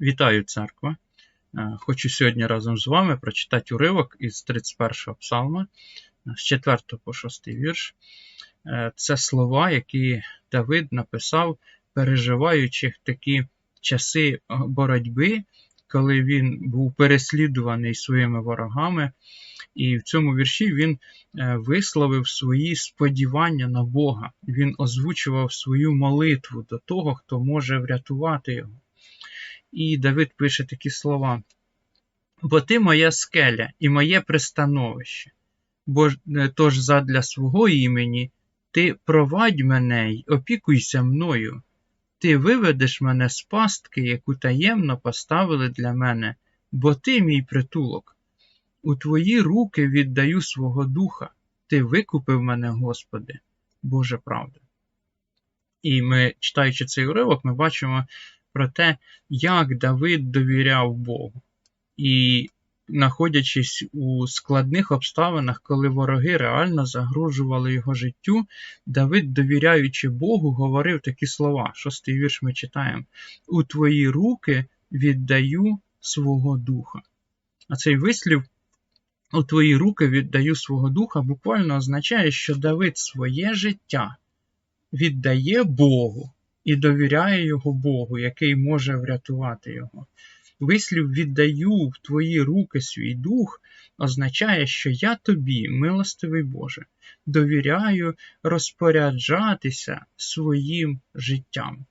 Вітаю церква! Е, Хочу сьогодні разом з вами прочитати уривок із 31-го псалма е, з 4 по 6 вірш. Е, Це слова, які Давид написав, переживаючи такі часи боротьби, коли він був переслідуваний своїми ворогами. І в цьому вірші він висловив свої сподівання на Бога. Він озвучував свою молитву до того, хто може врятувати його. І Давид пише такі слова: Бо ти моя скеля і моє пристановище, бо е, тож задля свого імені ти провадь мене й опікуйся мною. Ти виведеш мене з пастки, яку таємно поставили для мене, бо ти мій притулок. У твої руки віддаю свого духа. Ти викупив мене, Господи, Боже правда. І ми, читаючи цей уривок, ми бачимо про те, як Давид довіряв Богу. І знаходячись у складних обставинах, коли вороги реально загрожували його життю, Давид, довіряючи Богу, говорив такі слова. Шостий вірш ми читаємо: У твої руки віддаю свого духа. А цей вислів у твої руки віддаю свого духа буквально означає, що Давид своє життя віддає Богу і довіряє його Богу, який може врятувати його. Вислів віддаю в твої руки свій дух означає, що я тобі, милостивий Боже, довіряю розпоряджатися своїм життям.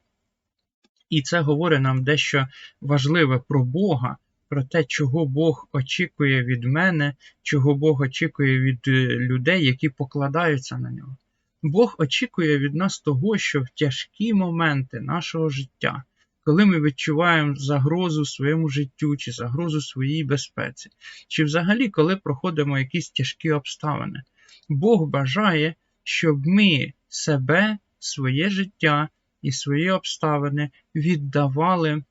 І це говорить нам дещо важливе про Бога, про те, чого Бог очікує від мене, чого Бог очікує від е, людей, які покладаються на нього. Бог очікує від нас того, що в тяжкі моменти нашого життя, коли ми відчуваємо загрозу своєму життю чи загрозу своїй безпеці, чи взагалі коли проходимо якісь тяжкі обставини, Бог бажає, щоб ми себе, своє життя і свої обставини віддавали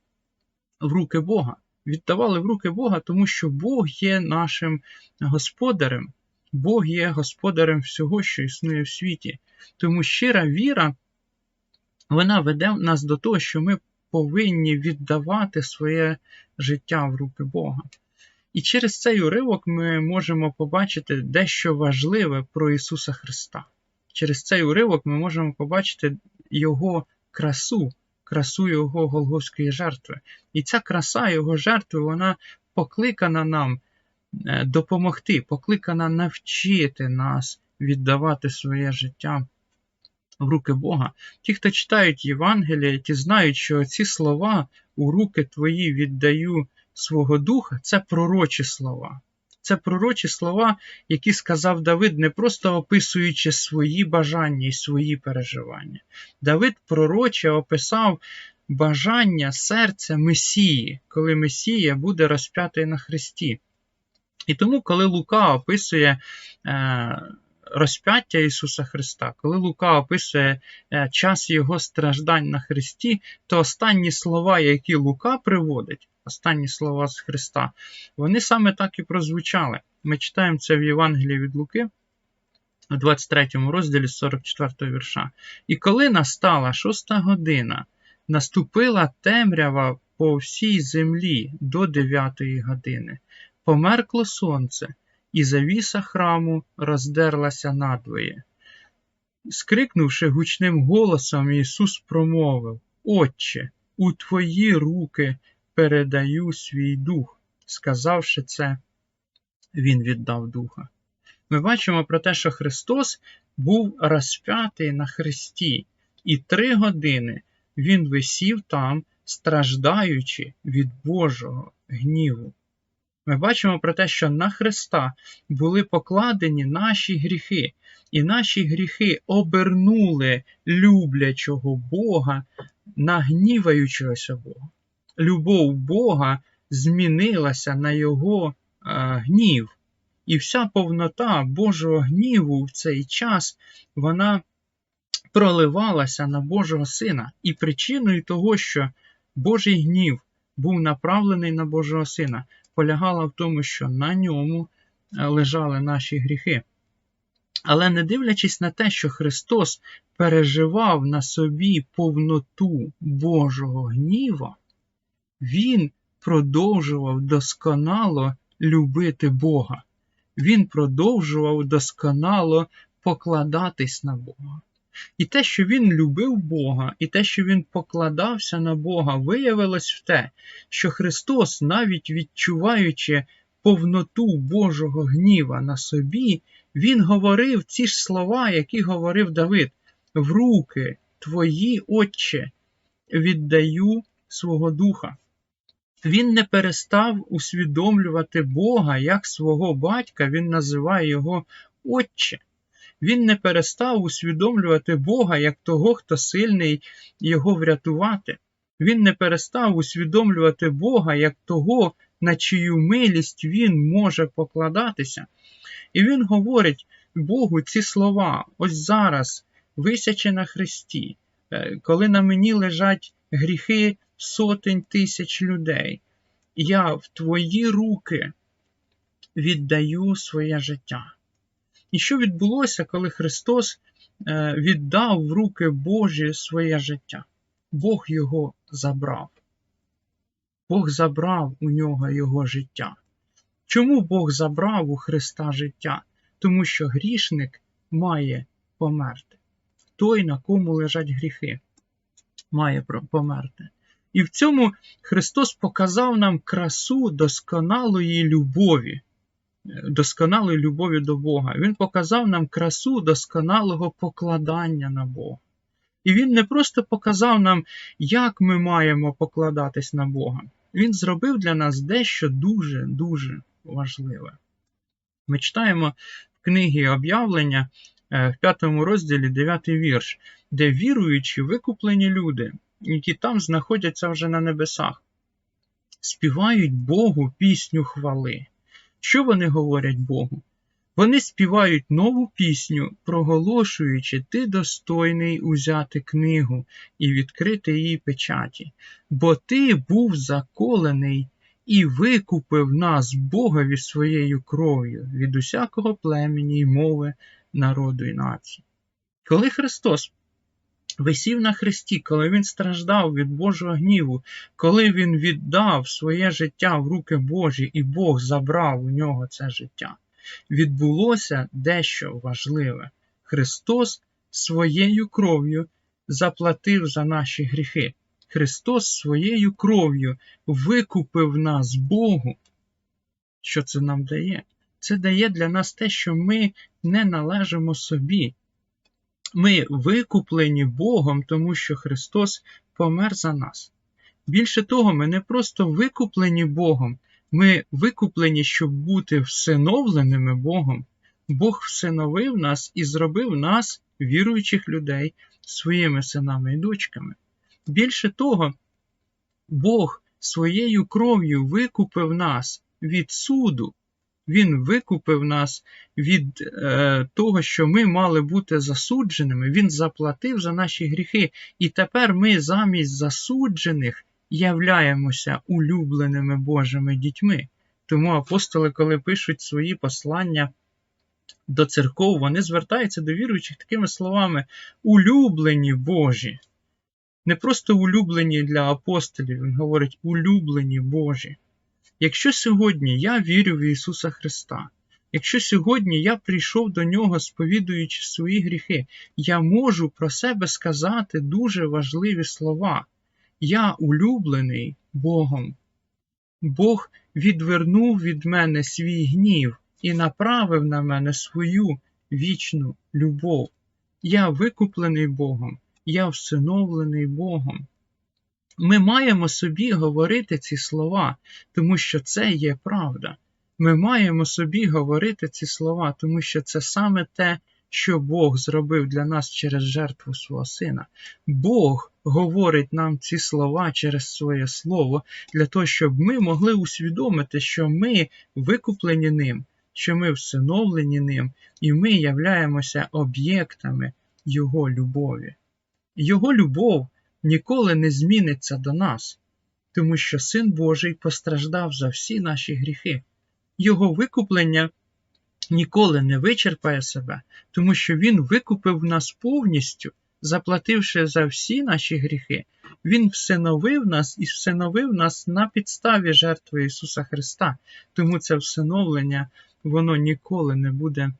в руки Бога. Віддавали в руки Бога, тому що Бог є нашим господарем, Бог є господарем всього, що існує в світі. Тому щира віра, вона веде нас до того, що ми повинні віддавати своє життя в руки Бога. І через цей уривок ми можемо побачити дещо важливе про Ісуса Христа. Через цей уривок ми можемо побачити Його красу, красу Його Голгофської жертви. І ця краса Його жертви, вона покликана нам допомогти, покликана навчити нас віддавати своє життя в руки Бога. Ті, хто читають Євангелія, ті знають, що ці слова у руки твої віддаю свого духа це пророчі слова. Це пророчі слова, які сказав Давид, не просто описуючи свої бажання і свої переживання. Давид пророче описав бажання серця Месії, коли Месія буде розп'ятий на Христі. І тому, коли Лука описує е, розп'яття Ісуса Христа, коли Лука описує е, час Його страждань на Христі, то останні слова, які Лука приводить, останні слова з Христа, вони саме так і прозвучали. Ми читаємо це в Євангелії від Луки, у 23 розділі 44 вірша. І коли настала шоста година, наступила темрява по всій землі до дев'ятої години. Померкло сонце, і завіса храму роздерлася надвоє. Скрикнувши гучним голосом, Ісус промовив: Отче, у Твої руки передаю свій дух. Сказавши це, Він віддав духа. Ми бачимо про те, що Христос був розп'ятий на Христі, і три години Він висів там, страждаючи від Божого гніву. Ми бачимо про те, що на Христа були покладені наші гріхи, і наші гріхи обернули люблячого Бога на гніваючогося Бога. Любов Бога змінилася на Його е, гнів. І вся повнота Божого гніву в цей час вона проливалася на Божого Сина. І причиною того, що Божий гнів був направлений на Божого Сина, полягала в тому, що на ньому е, лежали наші гріхи. Але не дивлячись на те, що Христос переживав на собі повноту Божого гніва, він продовжував досконало любити Бога. Він продовжував досконало покладатись на Бога. І те, що він любив Бога, і те, що він покладався на Бога, виявилось в те, що Христос, навіть відчуваючи повноту Божого гніва на собі, Він говорив ці ж слова, які говорив Давид: в руки твої, Отче, віддаю свого духа. Він не перестав усвідомлювати Бога як свого батька, він називає його Отче. Він не перестав усвідомлювати Бога як того, хто сильний його врятувати. Він не перестав усвідомлювати Бога як того, на чию милість він може покладатися. І він говорить Богу ці слова: ось зараз, висячи на Христі, е, коли на мені лежать гріхи сотень тисяч людей, я в твої руки віддаю своє життя. І що відбулося, коли Христос е, віддав в руки Божі своє життя? Бог його забрав. Бог забрав у нього його життя. Чому Бог забрав у Христа життя? Тому що грішник має померти. Той, на кому лежать гріхи, має померти. І в цьому Христос показав нам красу досконалої любові, досконалої любові до Бога. Він показав нам красу досконалого покладання на Бога. І Він не просто показав нам, як ми маємо покладатись на Бога. Він зробив для нас дещо дуже-дуже важливе. Ми читаємо в книгі об'явлення е, в п'ятому розділі 9 вірш, де віруючі викуплені люди, які там знаходяться вже на небесах, співають Богу пісню хвали. Що вони говорять Богу? Вони співають нову пісню, проголошуючи Ти достойний узяти книгу і відкрити її печаті, бо ти був заколений і викупив нас Богові своєю кров'ю від усякого племені й мови, народу і нації. Коли Христос висів на Христі, коли Він страждав від Божого гніву, коли Він віддав своє життя в руки Божі, і Бог забрав у нього це життя, відбулося дещо важливе. Христос своєю кров'ю заплатив за наші гріхи. Христос своєю кров'ю викупив нас Богу. Що це нам дає? Це дає для нас те, що ми не належимо собі. Ми викуплені Богом, тому що Христос помер за нас. Більше того, ми не просто викуплені Богом, ми викуплені, щоб бути всиновленими Богом. Бог всиновив нас і зробив нас, віруючих людей, своїми синами і дочками. Більше того, Бог своєю кров'ю викупив нас від суду, Він викупив нас від е, того, що ми мали бути засудженими, Він заплатив за наші гріхи, і тепер ми замість засуджених являємося улюбленими Божими дітьми. Тому апостоли, коли пишуть свої послання до церков, вони звертаються до віруючих такими словами: улюблені Божі. Не просто улюблені для апостолів, він говорить улюблені Божі. Якщо сьогодні я вірю в Ісуса Христа, якщо сьогодні я прийшов до Нього, сповідуючи свої гріхи, я можу про себе сказати дуже важливі слова. Я улюблений Богом. Бог відвернув від мене свій гнів і направив на мене свою вічну любов. Я викуплений Богом, я всиновлений Богом. Ми маємо собі говорити ці слова, тому що це є правда. Ми маємо собі говорити ці слова, тому що це саме те, що Бог зробив для нас через жертву свого Сина. Бог говорить нам ці слова через своє Слово, для того, щоб ми могли усвідомити, що ми викуплені ним, що ми всиновлені ним, і ми являємося об'єктами Його любові. Його любов ніколи не зміниться до нас, тому що Син Божий постраждав за всі наші гріхи. Його викуплення ніколи не вичерпає себе, тому що Він викупив нас повністю, заплативши за всі наші гріхи, Він всиновив нас і всиновив нас на підставі жертви Ісуса Христа. Тому це всиновлення воно ніколи не буде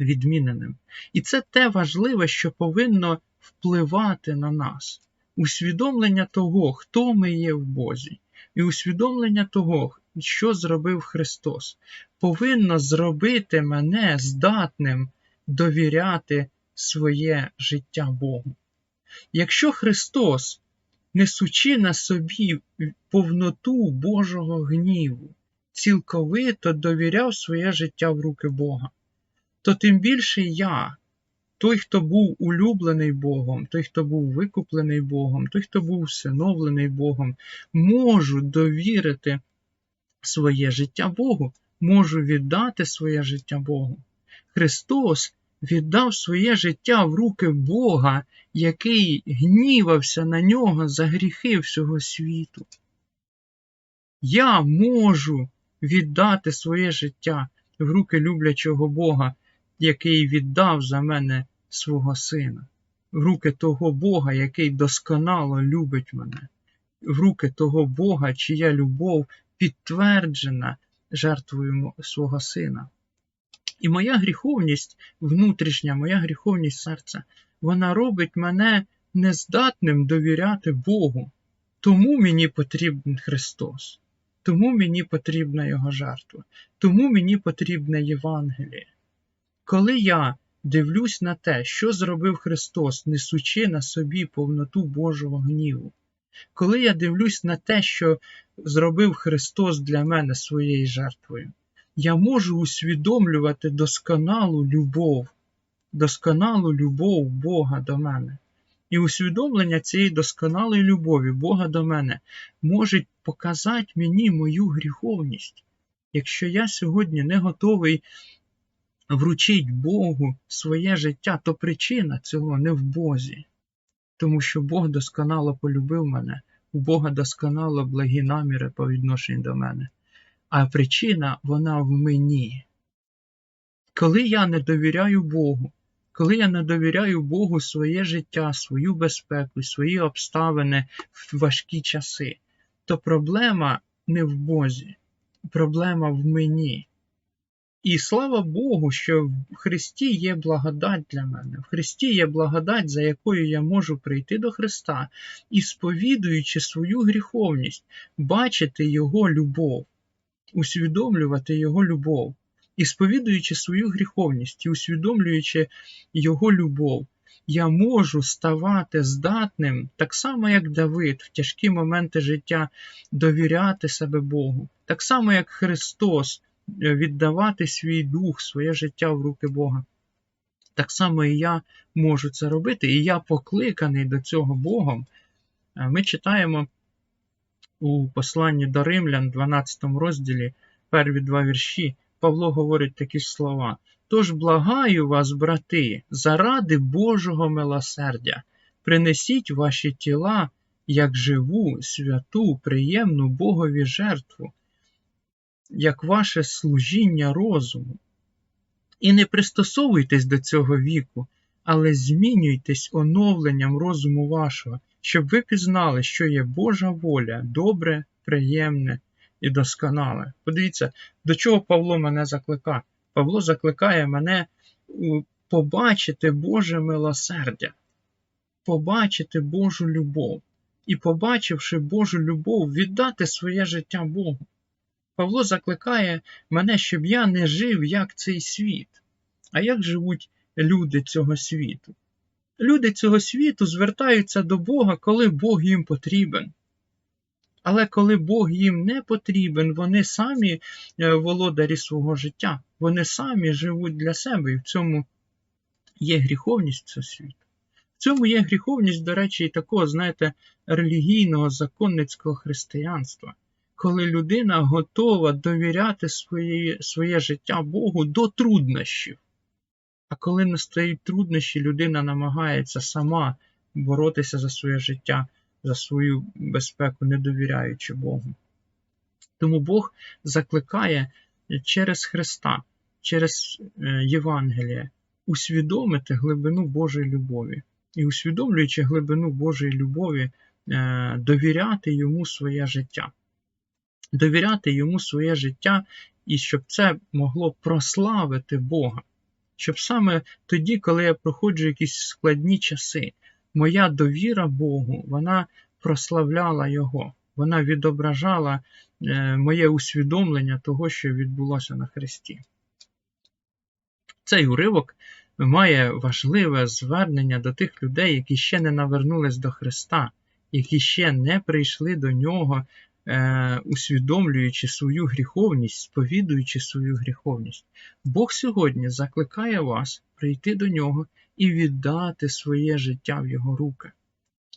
відміненим. І це те важливе, що повинно впливати на нас. Усвідомлення того, хто ми є в Бозі, і усвідомлення того, що зробив Христос, повинно зробити мене здатним довіряти своє життя Богу. Якщо Христос, несучи на собі повноту Божого гніву, цілковито довіряв своє життя в руки Бога, то тим більше я, той, хто був улюблений Богом, той, хто був викуплений Богом, той, хто був всиновлений Богом, можу довірити своє життя Богу, можу віддати своє життя Богу. Христос віддав своє життя в руки Бога, який гнівався на нього за гріхи всього світу. Я можу віддати своє життя в руки люблячого Бога, який віддав за мене свого сина, в руки того Бога, який досконало любить мене, в руки того Бога, чия любов підтверджена жертвою свого сина. І моя гріховність, внутрішня, моя гріховність серця, вона робить мене нездатним довіряти Богу. Тому мені потрібен Христос, тому мені потрібна Його жертва, тому мені потрібне Євангеліє. Коли я дивлюсь на те, що зробив Христос, несучи на собі повноту Божого гніву, коли я дивлюсь на те, що зробив Христос для мене своєю жертвою, я можу усвідомлювати досконалу любов, досконалу любов Бога до мене. І усвідомлення цієї досконалої любові Бога до мене може показати мені мою гріховність. Якщо я сьогодні не готовий вручити Богу своє життя, то причина цього не в Бозі, тому що Бог досконало полюбив мене, у Бога досконало благі наміри по відношенню до мене. А причина вона в мені. Коли я не довіряю Богу, коли я не довіряю Богу своє життя, свою безпеку, свої обставини в важкі часи, то проблема не в Бозі, проблема в мені. І слава Богу, що в Христі є благодать для мене. В Христі є благодать, за якою я можу прийти до Христа і, сповідуючи свою гріховність, бачити Його любов, усвідомлювати Його любов, і сповідуючи свою гріховність і усвідомлюючи Його любов, я можу ставати здатним, так само, як Давид, в тяжкі моменти життя довіряти себе Богу, так само, як Христос віддавати свій дух, своє життя в руки Бога. Так само і я можу це робити, і я покликаний до цього Богом. Ми читаємо у посланні до Римлян, 12 розділі, перві два вірші, Павло говорить такі слова. Тож благаю вас, брати, заради Божого милосердя, принесіть ваші тіла як живу, святу, приємну Богові жертву, як ваше служіння розуму. І не пристосовуйтесь до цього віку, але змінюйтесь оновленням розуму вашого, щоб ви пізнали, що є Божа воля, добре, приємне і досконале. Подивіться, до чого Павло мене закликає. Павло закликає мене побачити Боже милосердя, побачити Божу любов і, побачивши Божу любов, віддати своє життя Богу. Павло закликає мене, щоб я не жив як цей світ. А як живуть люди цього світу? Люди цього світу звертаються до Бога, коли Бог їм потрібен. Але коли Бог їм не потрібен, вони самі е, володарі свого життя, вони самі живуть для себе, і в цьому є гріховність цього світу. В цьому є гріховність, до речі, і такого, знаєте, релігійного законницького християнства коли людина готова довіряти своє, своє життя Богу до труднощів. А коли настають труднощі, людина намагається сама боротися за своє життя, за свою безпеку, не довіряючи Богу. Тому Бог закликає через Христа, через е, Євангеліє усвідомити глибину Божої любові. І усвідомлюючи глибину Божої любові, е, довіряти йому своє життя. Довіряти йому своє життя, і щоб це могло прославити Бога. Щоб саме тоді, коли я проходжу якісь складні часи, моя довіра Богу, вона прославляла Його, вона відображала е, моє усвідомлення того, що відбулося на Христі. Цей уривок має важливе звернення до тих людей, які ще не навернулись до Христа, які ще не прийшли до Нього, усвідомлюючи свою гріховність, сповідуючи свою гріховність. Бог сьогодні закликає вас прийти до Нього і віддати своє життя в Його руки.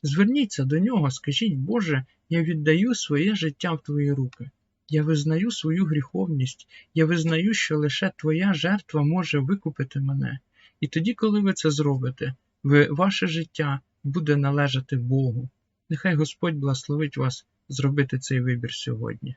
Зверніться до Нього, скажіть, Боже, я віддаю своє життя в Твої руки. Я визнаю свою гріховність, я визнаю, що лише Твоя жертва може викупити мене. І тоді, коли ви це зробите, ви, ваше життя буде належати Богу. Нехай Господь благословить вас зробити цей вибір сьогодні.